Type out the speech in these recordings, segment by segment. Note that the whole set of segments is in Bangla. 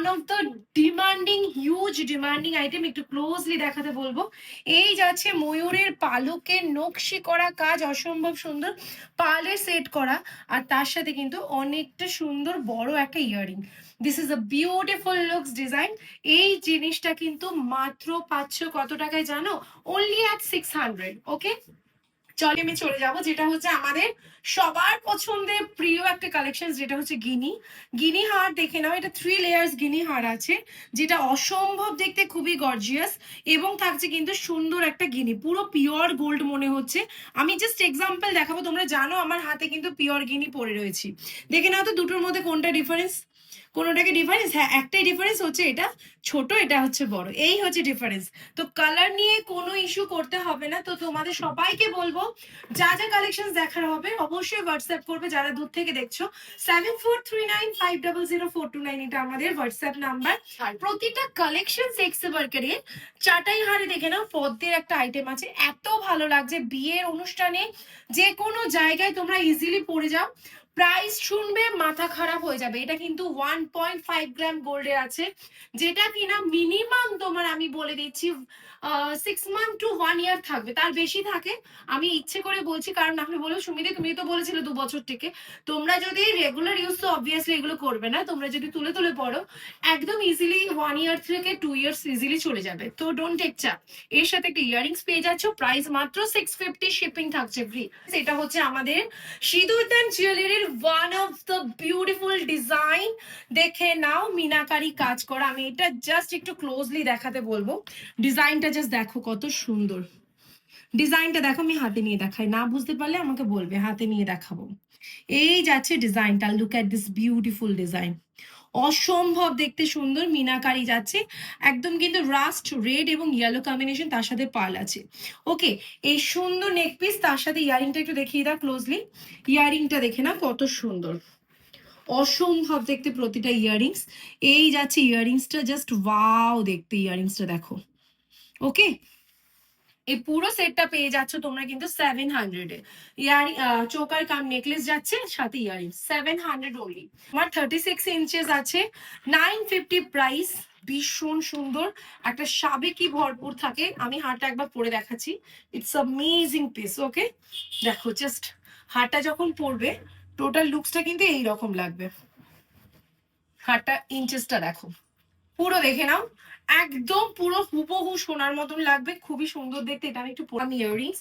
One of the demanding huge demanding item একটু ক্লোজলি দেখাতে বলব। এই যাচ্ছে ময়ূরের পালকের নকশি করা কাজ, অসম্ভব সুন্দর। পালে সেট করা, আর তার সাথে কিন্তু অনেকটা সুন্দর বড় একটা earring this is a beautiful looks design এই জিনিসটা কিন্তু মাত্র পাচ্ছ কত টাকায় জানো? Only at six hundred okay চলে আমি চলে যাব, যেটা হচ্ছে আমাদের সবার পছন্দের প্রিয় একটা কালেকশন যেটা হচ্ছে গিনি। গিনি হার দেখে নাও, এটা থ্রি লেয়ার্স গিনি হার আছে, যেটা অসম্ভব দেখতে খুবই গর্জিয়াস এবং থাকছে কিন্তু সুন্দর একটা গিনি, পুরো পিওর গোল্ড মনে হচ্ছে। আমি জাস্ট এক্সাম্পল দেখাবো, তোমরা জানো আমার হাতে কিন্তু পিওর গিনি পরে রয়েছি। দেখে নাও তো দুটোর মধ্যে কোনটা ডিফারেন্স কোনোটাকে ডিফারেন্স হ্যাঁ একটাই ডিফারেন্স হচ্ছে এটা ছোট এটা হচ্ছে বড়। এই হচ্ছে ডিফারেন্স তো কালার নিয়ে কোনো ইস্যু করতে হবে না। তো তোমাদের সবাইকে বলব যা যা কালেকশন দেখার হবে অবশ্যই হোয়াটসঅ্যাপ করবে। যারা দূর থেকে দেখছ seven four three nine five double zero four two nine এটা আমাদের হোয়াটসঅ্যাপ নাম্বার প্রতিটা কালেকশন সেক্স বার্কারে চাটাই হাড়ে দেখে নাও পদ্মের একটা আইটেম আছে। এত ভালো লাগছে। বিয়ের অনুষ্ঠানে যে কোনো জায়গায় তোমরা ইজিলি পড়ে যাও। প্রাইস শুনবে, মাথা খারাপ হয়ে যাবে। এটা কিন্তু ওয়ান পয়েন্ট ফাইভ গ্রাম গোল্ডের আছে, যেটা কিনা মিনিমাম তোমার আমি বলে দিচ্ছি six month to one year থাকবে। তার বেশি থাকে, আমি ইচ্ছে করে বলছি, কারণ আপনি বলো সুমিদি তুমি তো বলেছিলে দু বছর থেকে, তোমরা যদি রেগুলার ইউজ তো অবভিয়াসলি এগুলো করবে না, তোমরা যদি তুলে তুলে পড়ো, একদম ইজিলি ওয়ান ইয়ার থেকে টু ইয়ার্স ইজিলি চলে যাবে। তো ডোন্ট টেক চা এর সাথে একটা ইয়ারিংস পেয়ে যাচ্ছ প্রাইস মাত্র সিক্স ফিফটি শিপিং থাকছে ফ্রি এটা হচ্ছে আমাদের সিঁদুর দেন সিঁদুরদান জুয়েলারির one of the beautiful design দেখে নাও, মিনাকারি কাজ করা। আমি এটা জাস্ট একটু ক্লোজলি দেখাতে বলব। ডিজাইনটা জাস্ট দেখো কত সুন্দর। ডিজাইনটা দেখো, আমি হাতে নিয়ে দেখাই। না বুঝতে পারলে আমাকে বলবে, হাতে নিয়ে দেখাবো। এই যাচ্ছে ডিজাইনটা look at this beautiful design অসম্ভব দেখতে সুন্দর, মিনাকারি যাচ্ছে। একদম কিন্তু রাস্ট রেড এবং ইয়েলো কম্বিনেশন তার সাথে পাল আছে। ওকে এই সুন্দর নেক পিস তার সাথে ইয়ারিংটা একটু দেখিয়ে দাও ক্লোজলি ইয়ারিংটা দেখে না কত সুন্দর। অসম্ভব দেখতে প্রতিটা ইয়ারিংস এই যাচ্ছে ইয়ারিংসটা জাস্ট ওয়াও দেখতে ইয়ারিংসটা দেখো। ওকে এই পুরো সেটটা পেয়ে যাচ্ছ তোমরা কিন্তু সেভেন হান্ড্রেডে ইয়ারিং চোকার কাম নেকলেস যাচ্ছে, সাথে ইয়ারিং সেভেন হান্ড্রেড অনলি আমার থার্টি সিক্স ইঞ্চেস আছে। নাইন ফিফটি প্রাইস ভীষণ সুন্দর। একটা সাবেকি ভরপুর থাকে। আমি হারটা একবার পরে দেখাচ্ছি। ইটস অ্যামেজিং পিস ওকে দেখো জাস্ট হারটা যখন পরবে টোটাল লুকসটা কিন্তু এই রকম লাগবে। হারটা ইঞ্চেসটা দেখো। পুরো দেখে নাও একদম পুরো হুবহু সোনার মতন লাগবে খুবই সুন্দর দেখতে এটা আমি একটু পরাম ইয়াররিংস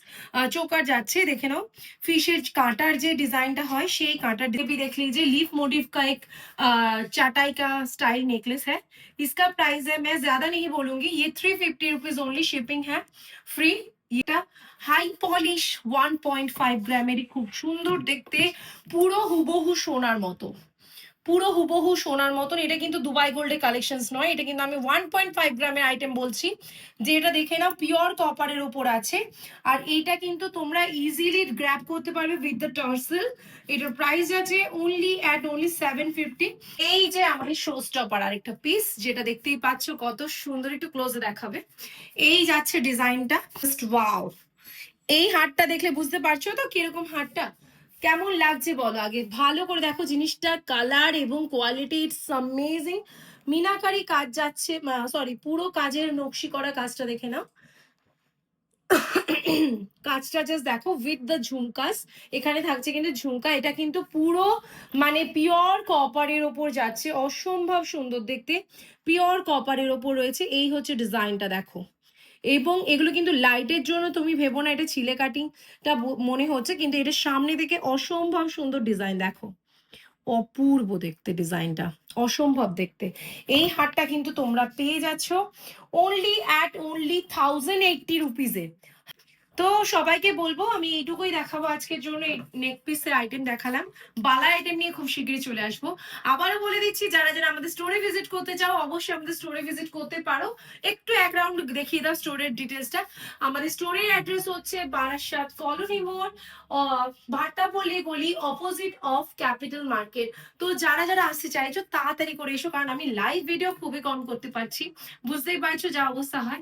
চোকার যাচ্ছে দেখে নাও ফিশের कांटार যে ডিজাইনটা হয় সেই कांटा भी देख लीजिए लीफ मोटिव का एक अ, चटाई का स्टाइल नेकलेस है इसका प्राइस है मैं ज्यादा नहीं बोलूंगी ये three fifty rupees only shipping है ফ্রি এটা high polish one point five গ্রামেরই খুব সুন্দর দেখতে পুরো হুবহু সোনার মতো পুরো হুবহু সোনার মতন। এটা কিন্তু দুবাই গোল্ডের কালেকশনস নয়। এটা কিন্তু আমি ওয়ান পয়েন্ট ফাইভ গ্রামের আইটেম বলছি, যে এটা দেখে নাও পিওর কপারের উপর আছে। আর এইটা কিন্তু তোমরা ইজিলি গ্র্যাব করতে পারবে উইথ দ্য টার্সেল এটার প্রাইস আছে only at only seven fifty এই যে আমাদের শো স্টপার আর একটা পিস যেটা দেখতেই পাচ্ছ কত সুন্দর একটু ক্লোজে দেখাবে। এই যাচ্ছে ডিজাইনটা জাস্ট ওয়াও এই হারটা দেখলে বুঝতে পারছ তো কীরকম হারটা? কেমন লাগছে বলো? আগে ভালো করে দেখো জিনিসটার কালার এবং কোয়ালিটি ইটস অ্যামেজিং মিনাকারি কাজ যাচ্ছে সরি পুরো কাজের নকশি করা কাজটা দেখে নাও। কাজটা জাস্ট দেখো উইথ দ্য ঝুমকাস। এখানে থাকছে কিন্তু ঝুমকা, এটা কিন্তু পুরো মানে পিওর কপারের ওপর যাচ্ছে। অসম্ভব সুন্দর দেখতে। পিওর কপারের ওপর রয়েছে। এই হচ্ছে ডিজাইনটা দেখো। এবং এগুলো কিন্তু লাইটের জন্য তুমি ভেবো না, এটা ছিলে কাটিংটা মনে হচ্ছে, কিন্তু এটা সামনে থেকে অসম্ভব সুন্দর ডিজাইন দেখো। অপূর্ব দেখতে ডিজাইনটা অসম্ভব দেখতে। এই হারটা কিন্তু তোমরা পেয়ে যাচ্ছ only at only thousand eighty রুপিজে তো সবাইকে বলব, আমি এইটুকুই দেখাবো আজকের জন্য নেক পিসের আইটেম দেখালাম। বালা আইটেম নিয়ে খুব শীঘ্রই চলে আসব। আবারও বলে দিচ্ছি, যারা যারা আমাদের স্টোরে ভিজিট করতে চাও, অবশ্যই আমাদের স্টোরে ভিজিট করতে পারো। একটু এক রাউন্ড দেখিয়ে দাও স্টোরের ডিটেলসটা আমাদের স্টোরের অ্যাড্রেস হচ্ছে বারাসাত কলোনি মোড় ভাটাপল্লি গলি অপোজিট অফ ক্যাপিটাল মার্কেট তো যারা যারা আসতে চাইছো, তাড়াতাড়ি করে এসো, কারণ আমি লাইভ ভিডিও খুবই কম করতে পারছি। বুঝতেই পারছ যা অবস্থা হয়।